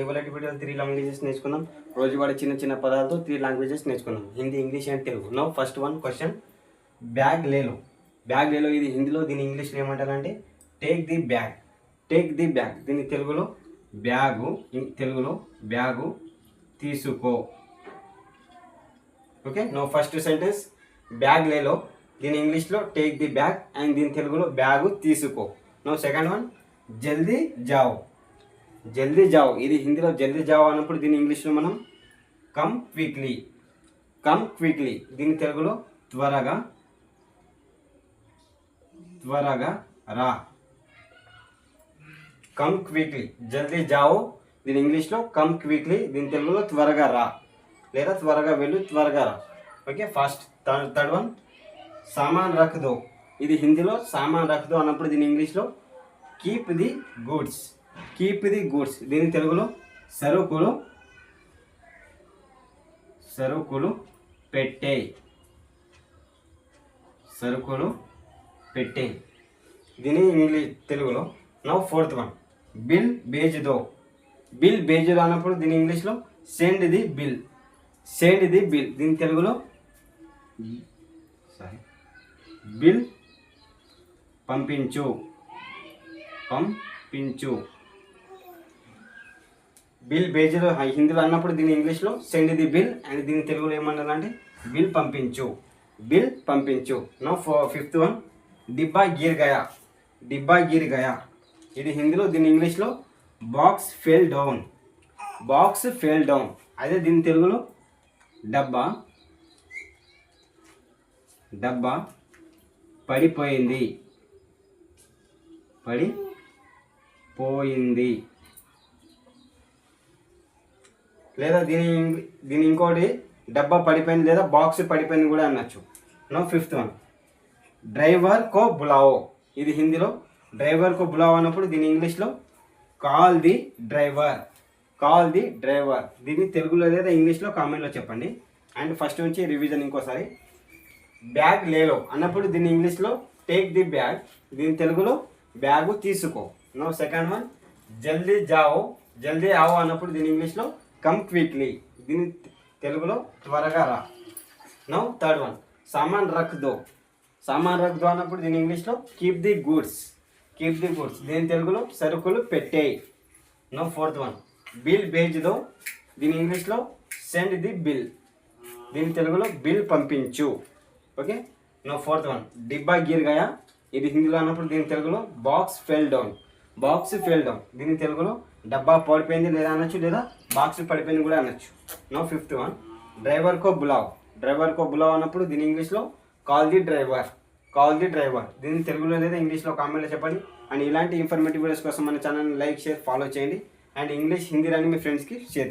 ఇవాళ video three languages నేర్చుకుందాం. రోజువారీ చిన్న చిన్న పదాలతో త్రీ లాంగ్వేజెస్ నేర్చుకుందాం. Hindi English and Telugu. No first one question bag లేలో bag లేలో ఇది హిందీలో దీని ఇంగ్లీష్లో ఏమంటారంటే take the bag take the bag దీని తెలుగులో బ్యాగు తెలుగులో బ్యాగు తీసుకో. Okay no first sentence bag లేలో దీని ఇంగ్లీష్లో టేక్ ది బ్యాగ్ అండ్ దీని తెలుగులో బ్యాగు తీసుకో. నో సెకండ్ వన్ జల్దీ జావ్ జల్దీ జావ్. ఇది హిందీలో జల్దీ జావ్ అన్నప్పుడు దీని ఇంగ్లీష్లో మనం కమ్ క్విక్లీ. Come quickly. దీని తెలుగులో త్వరగా త్వరగా రా. Come quickly. జల్దీ జావో. దీని ఇంగ్లీష్లో కమ్ క్విక్లీ. దీని తెలుగులో త్వరగా రా. లేదా త్వరగా వెళ్ళు త్వరగా రా. Okay first. Third one. సామాన్ రఖ్ దో ఇది హిందీలో సామాన్ రఖ్ దో అన్నప్పుడు దీని ఇంగ్లీష్లో keep the goods. Keep the goods దీని తెలుగులో సరుకులు సరుకులు పెట్టే. సరుకులు పెట్టే. దీని ఇంగ్లీష్ తెలుగులో. నవ్ ఫోర్త్ వన్ బిల్ బేజ్ దో బిల్ బేజ్ దో అన్నప్పుడు దీని ఇంగ్లీష్లో send the bill send the bill దీని తెలుగులో సారీ బిల్ పంపించు. పంపించు. బిల్ బేజర్ హిందీలో అన్నప్పుడు దీని ఇంగ్లీష్లో సెండ్ ది బిల్ అండ్ దీని తెలుగులో ఏమన్నారంటే బిల్ పంపించు బిల్ పంపించు. నో ఫిఫ్త్ వన్ డిబ్బా గిర్ గయా డిబ్బా గిర్ గయా. ఇది హిందీలో దీని ఇంగ్లీష్లో box fell down box fell down అదే దీని తెలుగులో డబ్బా డబ్బా పడిపోయింది పడిపోయింది. లేదా దీని దీని ఇంకోటి డబ్బా పడిపోయింది లేదా బాక్స్ పడిపోయింది కూడా అనొచ్చు. No fifth one. డ్రైవర్ కో బులావో. ఇది హిందీలో. డ్రైవర్ కో బులావో అన్నప్పుడు దీని ఇంగ్లీష్లో call the driver. Call the driver. దీన్ని తెలుగులో లేదా ఇంగ్లీష్లో కామెంట్లో చెప్పండి. అండ్ ఫస్ట్ నుంచి రివిజన్ ఇంకోసారి. బ్యాగ్ లేలో అన్నప్పుడు దీని ఇంగ్లీష్లో టేక్ ది బ్యాగ్. దీని తెలుగులో బ్యాగు తీసుకో. No second one. జల్దీ జావో. జల్దీ ఆవో అన్నప్పుడు దీని ఇంగ్లీష్లో కమ్ క్విక్లీ దీని తెలుగులో త్వరగా రా. నో థర్డ్ వన్ సామాన్ రక్ దో. సామాన్ రక్ దో అన్నప్పుడు దీని ఇంగ్లీష్లో keep the goods keep the goods దీని తెలుగులో సరుకులు పెట్టేయి. నో ఫోర్త్ వన్ బిల్ బేజ్ దో. దీని ఇంగ్లీష్లో సెండ్ ది బిల్ దీని తెలుగులో బిల్ పంపించు. ఓకే నో ఫోర్త్ వన్ డిబ్బా గిర్ గయా? ఇది హిందీలో అన్నప్పుడు దీని తెలుగులో box fell down box fell దీని తెలుగులో డబ్బా పడిపోయింది లేదా అనొచ్చు లేదా బాక్స్ పడిపోయింది కూడా అనొచ్చు. నో ఫిఫ్త్ వన్ డ్రైవర్ కో బులావ్ డ్రైవర్ కో బులావ్ అన్నప్పుడు దీని ఇంగ్లీష్లో call the driver call the driver దీని తెలుగులో లేదా ఇంగ్లీష్లో కామెంట్లో చెప్పండి. అండ్ ఇలాంటి ఇన్ఫర్మేటివ్ వీడియోస్ కోసం మన ఛానల్ని లైక్ షేర్ ఫాలో చేయండి. అండ్ ఇంగ్లీష్ హిందీ రాని మీ ఫ్రెండ్స్కి షేర్ చేయండి.